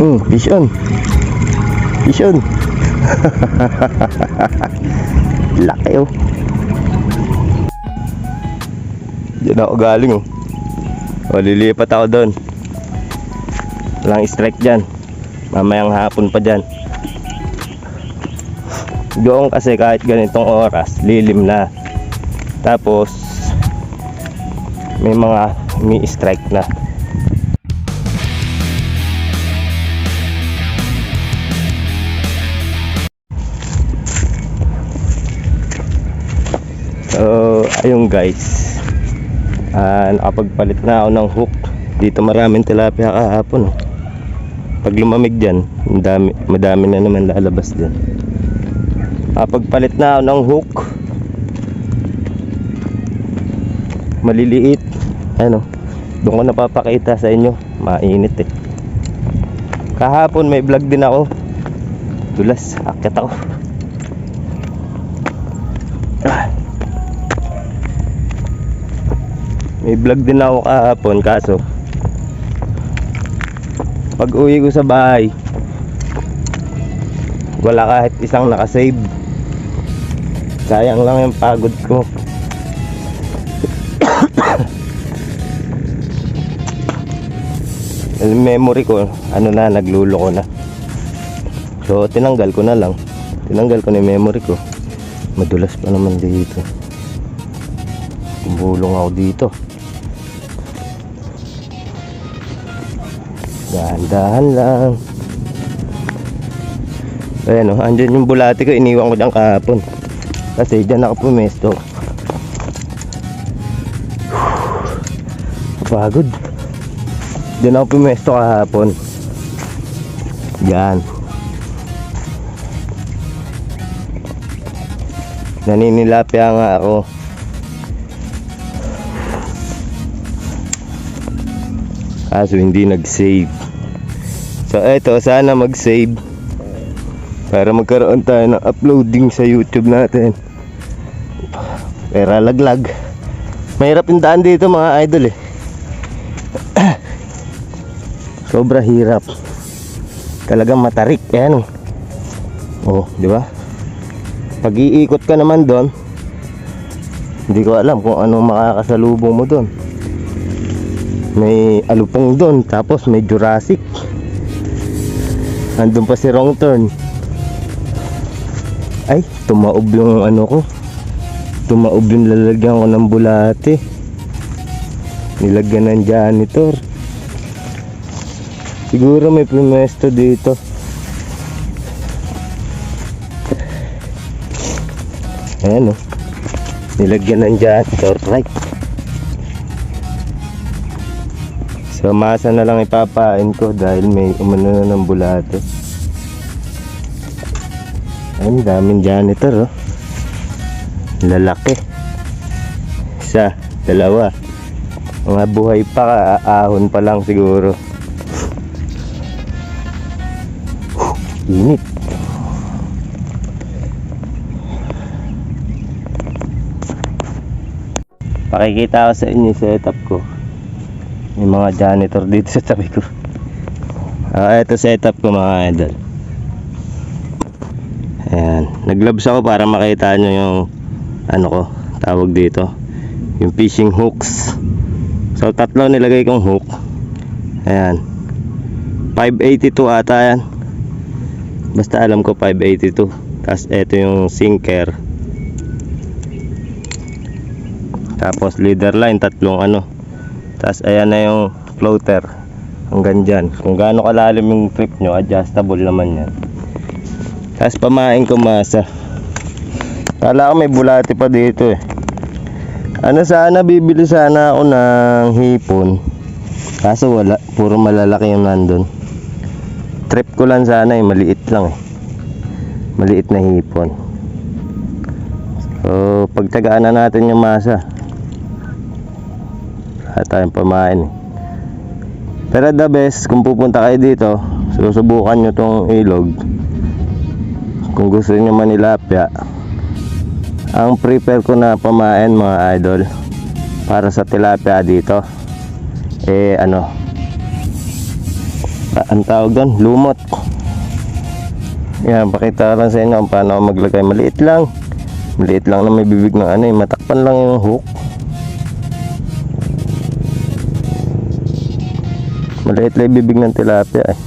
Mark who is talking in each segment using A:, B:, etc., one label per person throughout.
A: Hmm, fish on. Fish on. Laki oh. Diyan ako galing oh. O, ako doon. Walang strike dyan. Mamayang hapon pa dyan. Doon kasi kahit ganitong oras, lilim na. Tapos, may mga may strike na. So, ayun guys. Ah, nakapagpalit na ako ng hook. Dito maraming tilapia kahapon. Oh. Pag lumamig dyan, madami, madami na naman lalabas dyan. Nakapagpalit na ako ng hook. Maliliit. Ano, doon ko napapakita sa inyo. Mainit eh. Kahapon may vlog din ako. Dulas, akit ako. May vlog din ako kahapon kaso pag uwi ko sa bahay wala kahit isang nakasave. Sayang lang yung pagod ko. Memory ko ano na naglulo ko na. So tinanggal ko na lang. Tinanggal ko na yung memory ko. Madulas pa naman dito. Kumbulong ako dito dahan-dahan lang. Ayan o andyan yung bulati ko iniwan ko dyan kahapon. Kasi dyan ako pumesto. Pagod. Dyan ako pumesto kahapon. Yan. Naninilapya nga ako. Kaso hindi nag-save so eto sana mag-save. Para magkaroon tayo ng uploading sa youtube natin. Pera laglag. Mahirap yung daan dito mga idol eh. Sobra hirap. Talagang matarik yan oh. Di ba? Pag iikot ka naman doon hindi ko alam kung ano makakasalubong mo doon. May alupong doon tapos may Jurassic andun pa si wrong turn. Ay tumaob yung ano ko. Tumaob yung lalagyan ko ng bulate. Nilagyan ng janitor. Siguro may pumesto dito. Ayan o nilagyan ng janitor right So masa na lang ipapain ko dahil may umano na ng bulate. Ayun, daming janitor oh. Lalaki. Isa, dalawa. Mga buhay pa, aahon pa lang siguro. Init. Pakikita ko sa inyo yung setup ko. May mga janitor dito sa tabi ko. Ah, ito setup ko mga idol. Ayan. Naglabs ako para makita nyo yung ano ko, tawag dito. Yung fishing hooks. So, tatlo nilagay kong hook. Ayan. 582 ata yan. Basta alam ko 582. Tapos, ito yung sinker. Tapos, leader line, tatlong ano. Tapos ayan na yung floater. Hanggang dyan. Kung gaano kalalim yung trip nyo, adjustable naman yan. Tapos pamain ko masa. Kala ko may bulati pa dito eh. Ano sana, bibili sana ako ng hipon. Kaso wala, puro malalaki yung nandun. Trip ko lang sana eh, maliit lang eh. Maliit na hipon. So, pagtagaan na natin yung masa at tayong pamain pero the best kung pupunta kayo dito susubukan nyo tong ilog kung gusto nyo manilapya ang prepare ko na pamain mga idol para sa tilapia dito eh ano ah, ang tawag doon, lumot. Yan, pakita lang sa inyo kung paano maglagay. Maliit lang. Maliit lang na may bibig ng ano eh. Matakpan lang yung hook. Maliit lang bibig ng tilapia eh.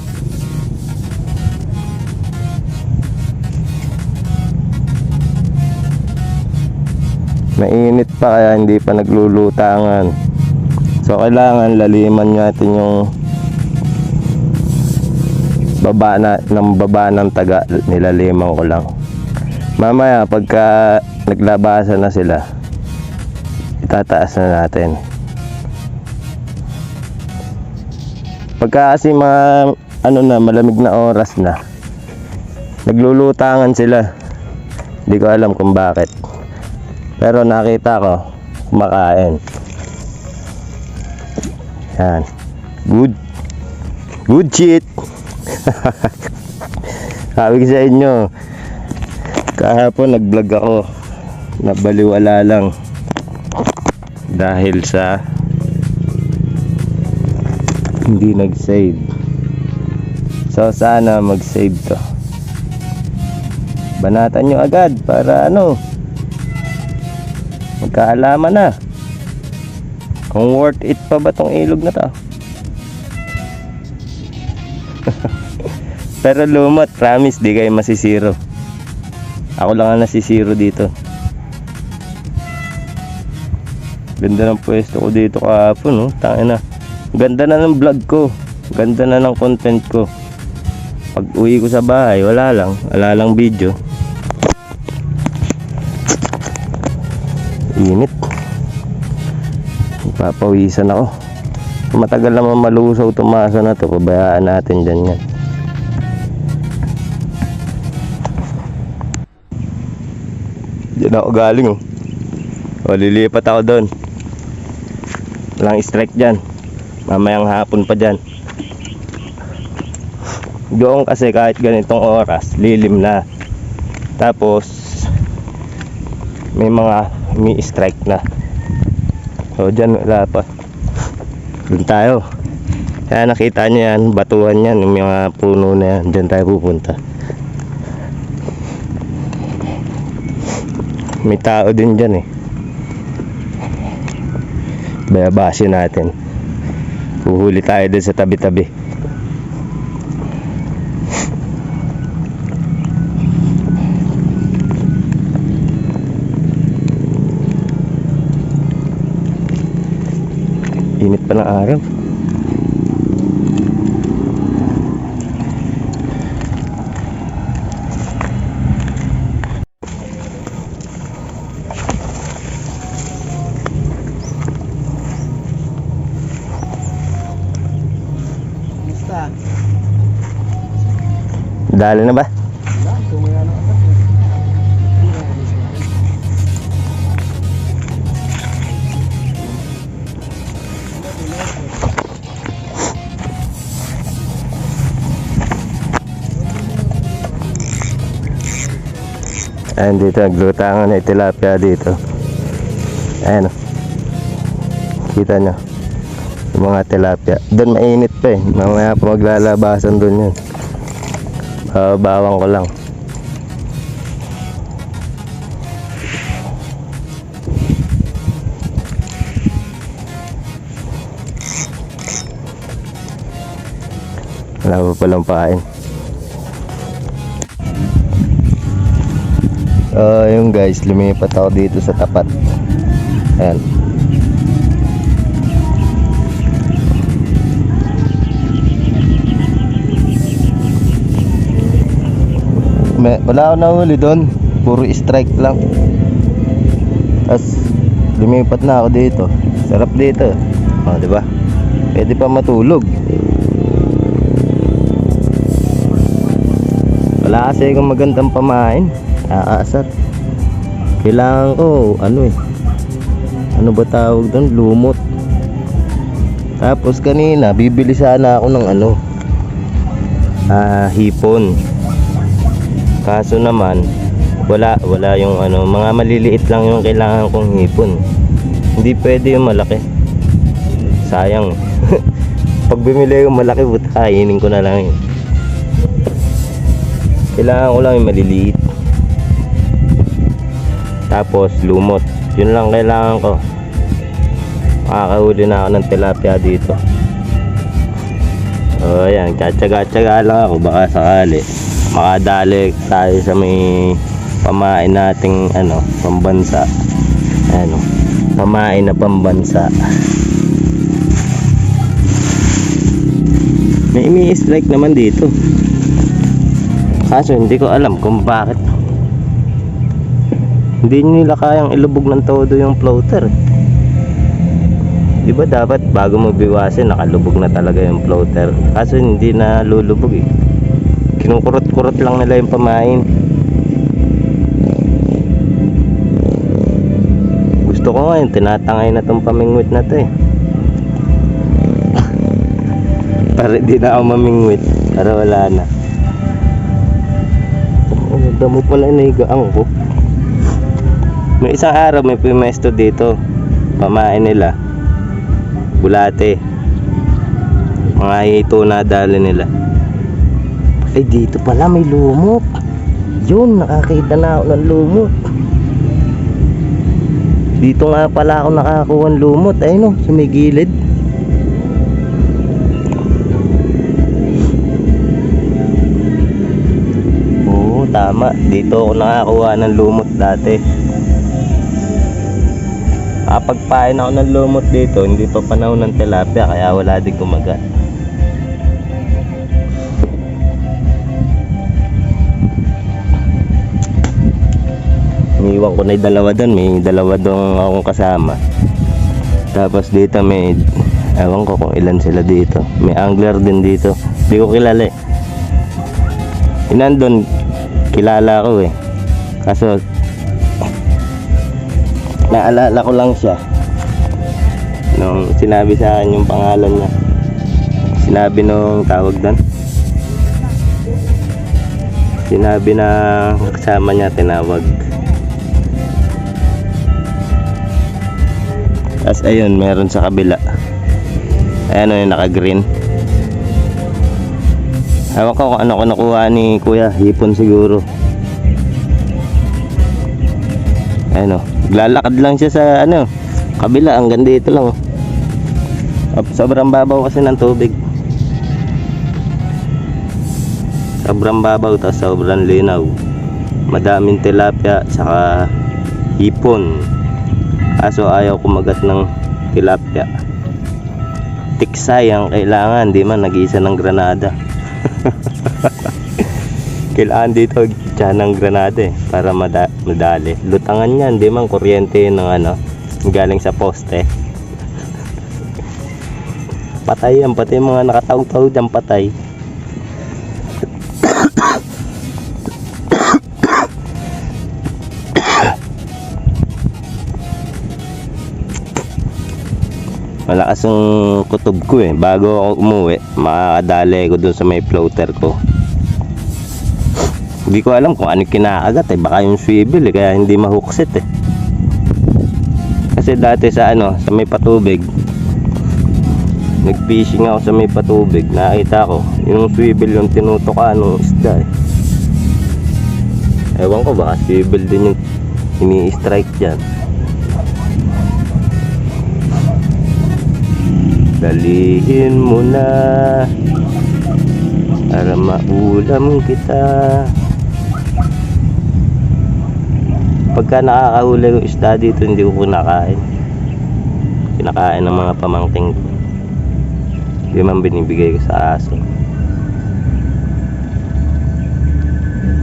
A: Mainit pa kaya hindi pa naglulutangan. So kailangan laliman natin yung baba na ng baba ng taga nilaliman ko lang. Mamaya pagka naglabasan na sila itataas na natin. Pagka kasi mga ano na malamig na oras na naglulutangan sila. Hindi ko alam kung bakit. Pero nakita ko kumakain. Yan. Good. Good shit. Sabi ko sa inyo, kahapon nag-vlog ako. Nabaliwala lang. Dahil sa hindi nag-save. So sana mag-save to. Banatan nyo agad para ano, magkaalaman na. Kung worth it pa ba tong ilog na to? Pero lumot, promise, di kayo masisiro. Ako lang ang nasisiro dito. Ganda ng pwesto ko dito kahapon, no? Tangina. Ganda na ng vlog ko. Ganda na ng content ko. Pag uwi ko sa bahay, wala lang. Wala lang video. Init. Papawisan ako. Matagal naman malusaw tumasa na to. Pabayaan natin dyan yan. Diyan ako galing oh. O lilipat ako doon. Walang strike dyan. Mamayang hapon pa dyan. Doon kasi kahit ganitong oras, lilim na. Tapos, may mga may strike na. So dyan wala pa. Doon tayo. Kaya nakita niyo yan, batuhan yan, yung mga puno na yan. Dyan tayo pupunta. May tao din dyan eh. Bayabasin natin. Huhuli tayo din sa tabi-tabi. Init pa ng araw. Dali na ba? Ayan dito, naglutangan na tilapia dito. Ayan o. Kita nyo. Yung mga tilapia. Doon mainit pa eh. Mamaya pa maglalabasan doon yun. Babawang ko lang. Wala pa palang pain. Ah, yun guys, lumipat ako dito sa tapat. Ayan. May, wala ako nahuli doon. Puro strike lang. Tapos, lumipat na ako dito. Sarap dito. Oh, di ba? Pwede pa matulog. Wala kasi akong magandang pamain. Aasar. Kailangan ko, ano eh. Ano ba tawag doon? Lumot. Tapos kanina, bibili sana ako ng ano. Ah, hipon. Kaso naman, wala, wala yung ano, mga maliliit lang yung kailangan kong hipon. Hindi pwede yung malaki. Sayang. Pag bumili yung malaki, but kainin ko na lang yun. Kailangan ko lang yung maliliit. Tapos lumot. Yun lang kailangan ko. Makakahuli na ako ng tilapia dito. O ayan, tsatsaga-tsaga lang ako baka sakali. Makadali tayo sa may pamain nating ano, pambansa. Ano, pamain na pambansa. May imi-strike naman dito. Kaso hindi ko alam kung bakit. Hindi nila kayang ilubog ng todo yung floater. eh. Di ba dapat bago mo biwasin nakalubog na talaga yung floater. Kaso hindi na lulubog eh. Kinukurot-kurot lang nila yung pamain. Gusto ko nga yung tinatangay na tong pamingwit na to eh. Para di na ako mamingwit. Para wala na. Oh, damo pala yung naigaan ko. May isang araw may pumesto dito. Pamain nila. Bulate. Mga hito na dali nila. Ay dito pala may lumot. Yun, nakakita na ako ng lumot. Dito nga pala ako nakakuha ng lumot. Ayun o, sa may gilid. Oo, tama. Dito ako nakakuha ng lumot dati. Kapagpain ako ng lumot dito, hindi pa panahon ng tilapia, kaya wala din kumagat. Iniwan ko na yung dalawa doon, may dalawa doon akong kasama. Tapos dito may, ewan ko kung ilan sila dito. May angler din dito. Hindi ko kilala eh. Yung nandun, kilala ko eh. Kaso, naalala ko lang siya. Nung sinabi sa akin yung pangalan niya. Sinabi nung tawag doon. Sinabi na kasama niya tinawag. Tapos ayun, meron sa kabila. Ayan o yung naka-green. Ewan ko kung ano ko nakuha ni Kuya. Hipon siguro. Ayan o. Lalakad lang siya sa ano. Kabila. Hanggang dito lang o. Up- Sobrang babaw kasi ng tubig. Sobrang babaw tapos sobrang linaw. Madaming tilapia saka hipon. Kaso ayaw kumagat ng tilapia. Tiksay ang kailangan, di man nag-iisa ng granada. kailangan dito dyan ng granada eh, para mada madali. Lutangan yan, di man kuryente ng ano, galing sa poste. patay yan, pati mga nakataw-taw dyan patay. Malakas ang kutob ko eh. Bago ako umuwi, makakadali ko dun sa may floater ko. Hindi ko alam kung ano kinakagat eh. Baka yung swivel eh, kaya hindi mahuksit eh. Kasi dati sa ano, sa may patubig, nag-fishing ako sa may patubig, nakita ko, yung swivel yung tinutukan ng isda eh. Ewan ko, baka swivel din yung ini-strike dyan. Dalihin mo na Para maulam kita. Pagka nakakahuli yung isda dito Hindi ko kinakain Kinakain ng mga pamangking ko. Hindi man binibigay ko sa aso.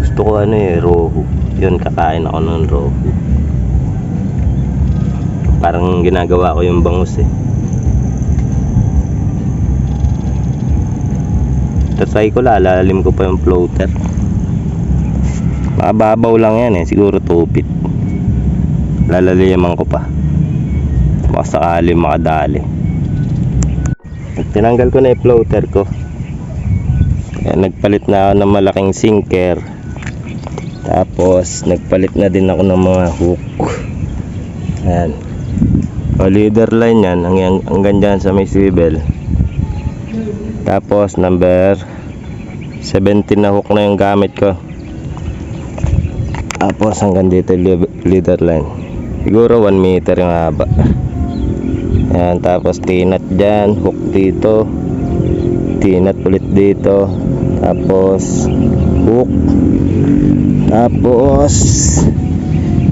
A: Gusto ko ano eh Rohu. Yun kakain ako ng rohu. Parang ginagawa ko yung bangus eh Tatry ko lalalim ko pa yung floater. Makababaw lang yan eh, siguro 2 feet. Lalaliman ko pa. Baka sakali makadali. Tinanggal ko na yung floater ko. Kaya nagpalit na ako ng malaking sinker. Tapos nagpalit na din ako ng mga hook. Ayan. O leader line yan hanggang, hanggang dyan sa may swivel. Tapos number 17 na hook na yung gamit ko. Tapos hanggang dito leader line. Siguro 1 meter yung haba. Ayan, tapos tinat dyan, hook dito. Tinat ulit dito. Tapos hook. Tapos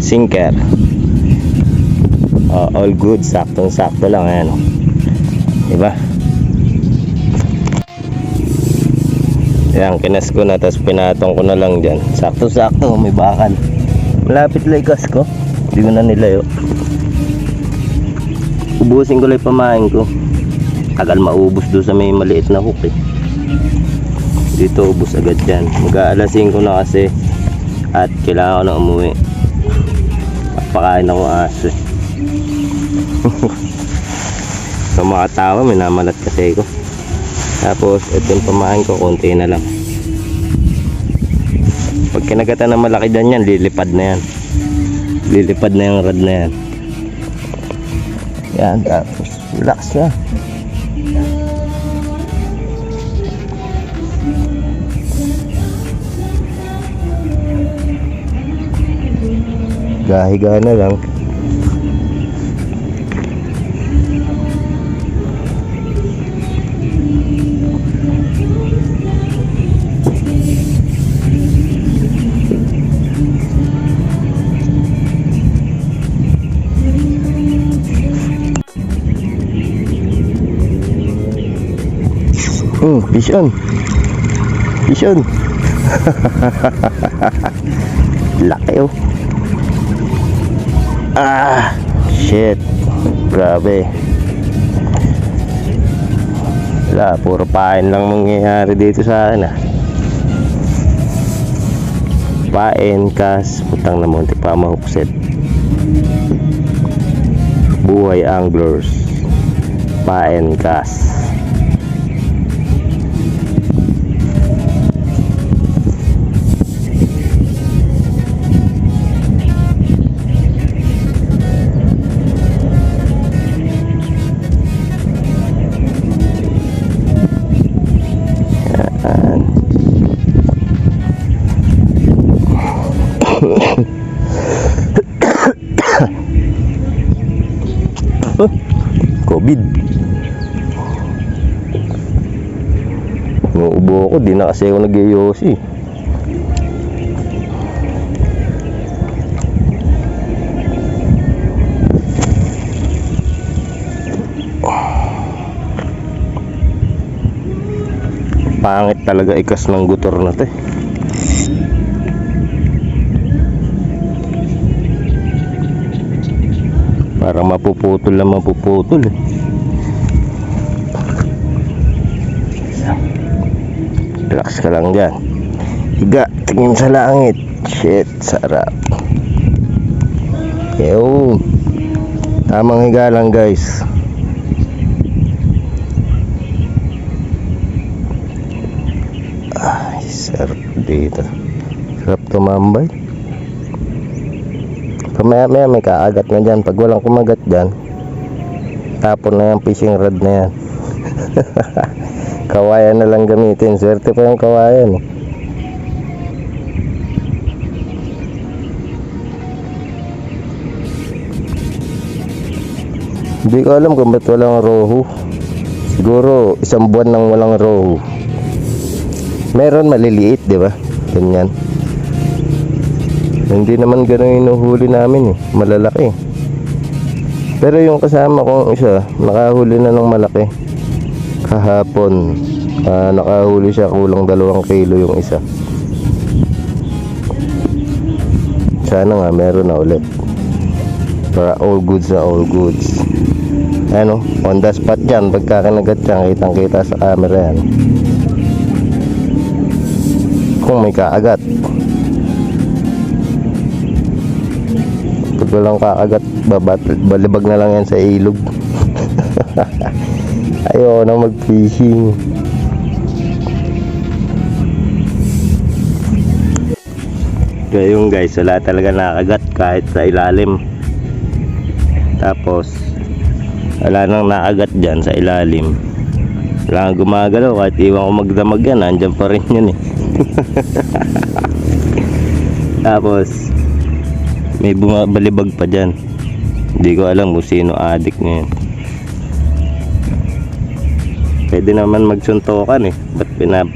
A: sinker. Oh, all good, saktong sakto lang ayan. Diba? Yan, kinas ko na, tapos pinatong ko na lang dyan. Sakto-sakto, may bakal. Malapit lang ikas ko. Hindi ko na nilayo. Ubusin ko lang pamain ko. Tagal maubos doon sa may maliit na hook eh. Dito ubos agad dyan. Mag-aalasin ko na kasi at kailangan ko na umuwi. Pakain ako aso eh. Sa mga tao, minamalat kasi ko. Tapos, ito yung pamain ko, konti na lang. Pag kinagatan na malaki dyan yan, lilipad na yan. Lilipad na yung rod na yan. Yan, tapos, relax na. Gahiga na lang. Hmm, fish on. Fish on. Laki oh. Ah, shit. Grabe. Wala, puro pain lang mangyayari dito sa akin ah. Pain, kas, putang na munti pa mahukset. Buhay anglers. Pain, kas. COVID. Nuubo ako, di na kasi ako nag-iyosi. Pangit talaga ikas ng gutor na to eh. Parang mapuputol lang mapuputol eh. Relax ka lang dyan. Higa, tingin sa langit. Shit, sarap. Yo. Tamang higa lang guys. Ay, sarap dito. Sarap tumambay. Pamaya maya may kaagat na dyan. Pag walang kumagat dyan, tapon na yung fishing rod na yan. kawayan na lang gamitin. Swerte pa yung kawayan. Hindi ko alam kung ba't walang rohu. Siguro isang buwan nang walang rohu. Meron maliliit, di ba? Ganyan. Hindi naman ganun inuhuli namin eh. Malalaki. Pero yung kasama kong isa, nakahuli na ng malaki. Kahapon. Ah, nakahuli siya kulang dalawang kilo yung isa. Sana nga meron na ulit. Para all goods na all goods. Ano, on the spot dyan. Pagka kinagat yan, kitang kita sa camera yan. Kung may kaagat. Pag walang kaagat, balibag na lang yan sa ilog. Ayoko na mag-fishing. Yung guys, wala talaga nakagat kahit sa ilalim. Tapos, wala nang nakagat dyan sa ilalim. Wala kang gumagalaw. Kahit iwan ko magdamag yan, andyan pa rin yan eh. Tapos, may bumabalibag pa dyan. Hindi ko alam kung sino adik niya. Pwede naman magsuntukan eh. Ba't pinap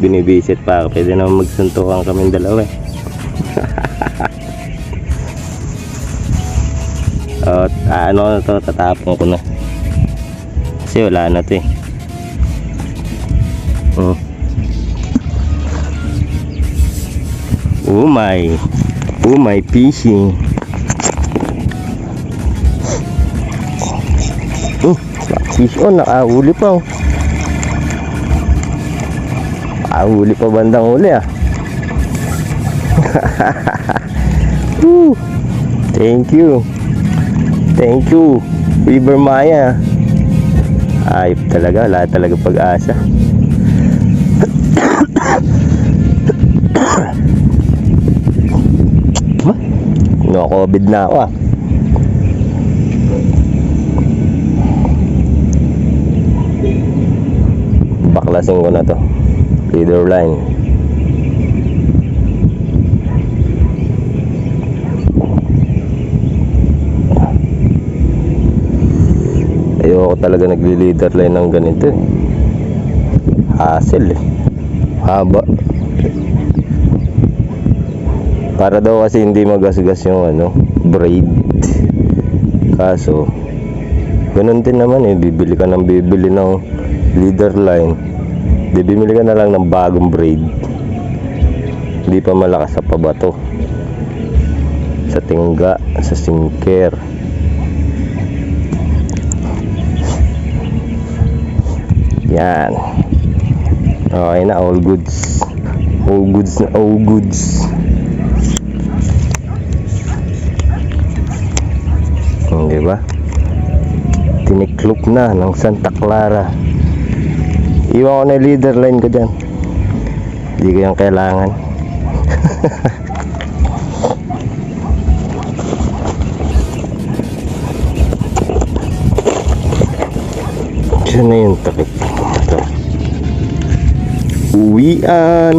A: binibisit pa ako? Pwede naman magsuntukan kaming dalawa eh. O, ano na to, tatapon ko na. Kasi wala na to eh. Oh. Oh my. Oh my fishing. Fish on, nakahuli pa oh. Nakahuli pa bandang huli ah. Woo. Thank you. Thank you, River Maya. Ayop talaga, wala talaga pag-asa. no COVID na ako ah. Baklasin ko na to. Leader line. Ayoko talaga nagli-leader line ng ganito eh. Hassle eh. Haba. Para daw kasi hindi magasgas yung ano, braid. Kaso, ganun din naman eh. Bibili ka ng bibili ng leader line. Di bibili ka na lang ng bagong braid. Hindi pa malakas sa pabato. Sa tingga, sa sinker. Yan. Okay na, all goods. All goods na all goods. Hmm, di ba? Tiniklop na ng Santa Clara. Iwan ko na leader line ko dyan. Hindi ko yung kailangan. Diyan na yung takip. Uwian.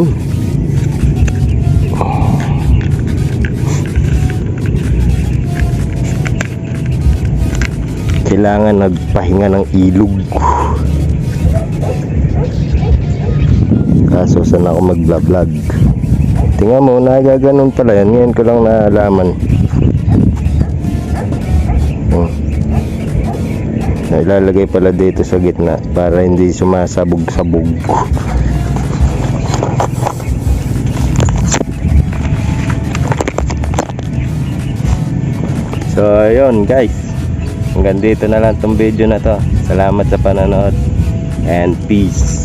A: Kailangan nagpahinga ng ilog. Kaso saan ako magla-vlog. Tingnan mo, nagaganon pala yan. Ngayon ko lang naalaman. Hmm. Ilalagay pala dito sa gitna para hindi sumasabog-sabog. So, ayun guys. Hanggang dito na lang tong video na to. Salamat sa panonood. And peace.